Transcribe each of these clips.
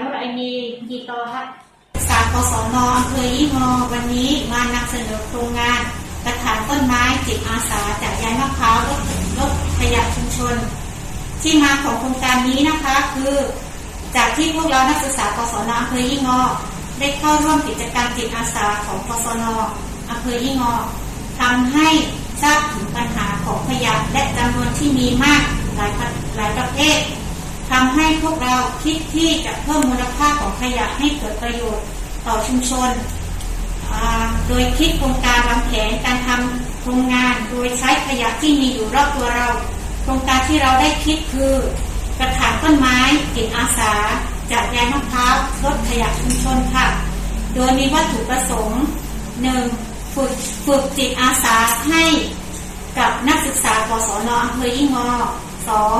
นุรัยีกีตอค่ะสากสนอำเภอยี่งอวันนี้มานำเสนอโครงงานกระถางต้นไม้จิตอาสาจากยายมะพร้าวลดลดขยะชุมชน ที่มาของโครงการนี้นะคะคือ จากที่พวกเรานักศึกษากศนอำเภอยี่งอได้เข้าร่วมกิจกรรมจิตอาสาของกศนอำเภอยี่งอทำให้ทราบถึงปัญหาของขยะและจำนวนที่มีมากหลายหลายประเทศ ทำให้พวกเราคิดที่จะเพิ่มมูลค่าของขยะให้เกิดประโยชน์ต่อชุมชน โดยคิดโครงการวางแผนการทำโครงงานโดยใช้ขยะที่มีอยู่รอบตัวเรา โครงการที่เราได้คิดคือกระถางต้นไม้จิตอาสาจากยายมะพร้าวลดขยะชุมชนค่ะ โดยมีวัตถุประสงค์หนึ่งฝึกฝึกจิตอาสาให้กับนักศึกษากศนอำเภอยิ่งงอสอง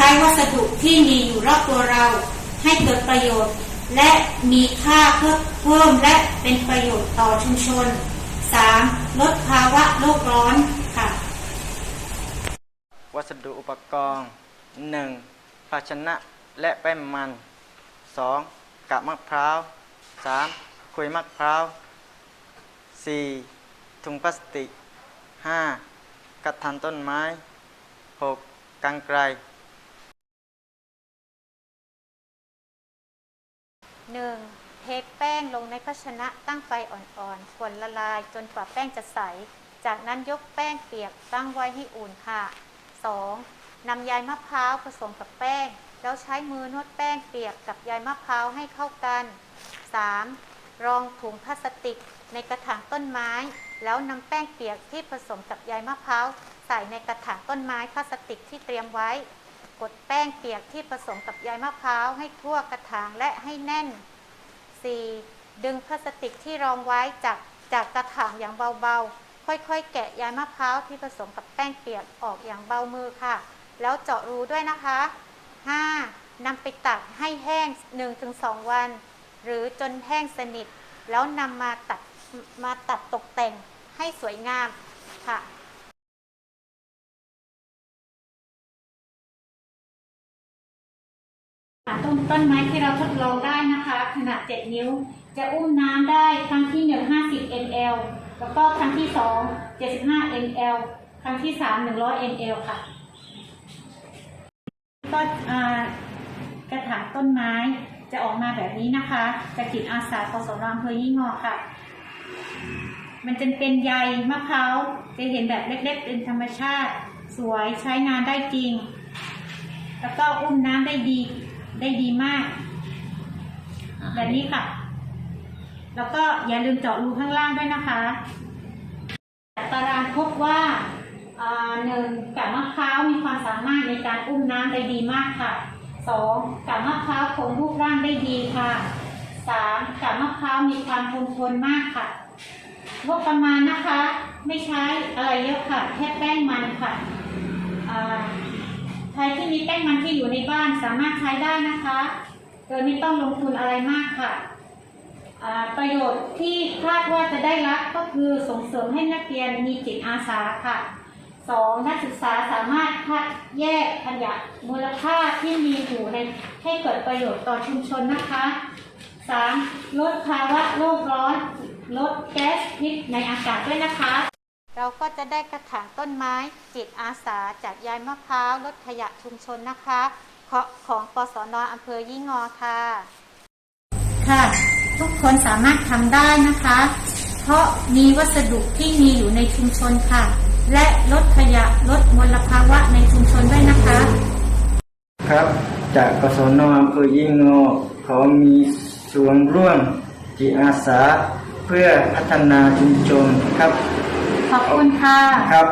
ใช้วัสดุที่มีอยู่รอบตัวเรา ให้เกิดประโยชน์ และมีค่าเพิ่มเพิ่มและเป็นประโยชน์ต่อชุมชน 3. ลดภาวะโลกร้อนค่ะ วัสดุอุปกรณ์ 1. ภาชนะและแป้งมัน 2. กาบมะพร้าว 3. คุยมะพร้าว 4. ถุงพลาสติก 5. กระถางต้นไม้ 6. กังไกร 1. เทแป้งลงในภาชนะตั้งไฟอ่อนๆควรละลายจนกว่าแป้งจะใส จากนั้นยกแป้งเปียกตั้งไว้ให้อุ่นค่ะ 2. นำใยมะพร้าวผสมกับแป้ง แล้วใช้มือนวดแป้งเปียกกับใยมะพร้าวให้เข้ากัน 3. รองถุงพลาสติกในกระถางต้นไม้ แล้วนำแป้งเปียกที่ผสมกับใยมะพร้าวใส่ในกระถางต้นไม้พลาสติกที่เตรียมไว้ กดแป้งเปียกที่ผสมกับใยมะพร้าวให้ทั่วกระถางและให้แน่น 4. ดึงพลาสติกที่รองไว้จากจากกระถางอย่างเบาๆ ค่อยๆ แกะใยมะพร้าวที่ผสมกับแป้งเปียกออกอย่างเบามือค่ะ แล้วเจาะรูด้วยนะคะ 5. นำไปตักให้แห้ง 1-2 วัน หรือจนแห้งสนิท แล้วนำมาตัดมาตัดตกแต่งให้สวยงามค่ะ ต้นต้นไม้ที่เราทดลองได้นะคะ ขนาด 7 นิ้ว จะอุ้มน้ำได้ครั้งที่ 1 50 ml แล้วก็ครั้งที่ 2 75 ml ครั้งที่ 3 100 ml ค่ะ ก็อ่ากระถางต้นไม้จะออกมาแบบนี้นะคะจากจิตอาสากสนอำเภอยี่งอค่ะ มันจะเป็นใยมะพร้าวจะเห็นแบบเล็กๆ เป็นธรรมชาติ สวยใช้งานได้จริง แล้วก็อุ้มน้ำได้ดี ได้ดีมากแบบนี้ค่ะ แล้วก็อย่าลืมเจาะรูข้างล่างด้วยนะคะจากตารางพบว่าอ่าหนึ่งกากมะพร้าวมีความสามารถในการอุ้มน้ำได้ดีมากค่ะสองกากมะพร้าวคงรูปร่างได้ดีค่ะสามกากมะพร้าวมีความคงทนมากค่ะงบประมาณนะคะ ไม่ใช้อะไรเยอะค่ะ แค่แป้งมันค่ะอ่าใครที่มีแป้งมันที่อยู่ในบ้านสามารถใช้ได้นะคะ โดยไม่ต้องลงทุนอะไรมากค่ะ ประโยชน์ที่คาดว่าจะได้รับก็คือส่งเสริมให้นักเรียนมีจิตอาสาค่ะสองนักศึกษาสามารถคัดแยกขยะมูลค่าที่มีอยู่ในให้เกิดประโยชน์ต่อชุมชนนะคะสามลดภาวะโลกร้อน ลดแก๊สพิษในอากาศด้วยนะคะ เราก็จะได้กระถางต้นไม้จิตอาสาจากยายมะพร้าวลดขยะชุมชนนะคะของของปสนอำเภอยี่งอค่ะ ค่ะ ทุกคนสามารถทำได้นะคะ เพราะมีวัสดุที่มีอยู่ในชุมชนค่ะ และลดขยะลดมลภาวะในชุมชนด้วยนะคะ ครับ จากกศนอำเภอยิ่งโงอขอมีส่วนร่วมจิตอาสา เพื่อพัฒนาชุมชนครับ ขอบคุณค่ะ ครับ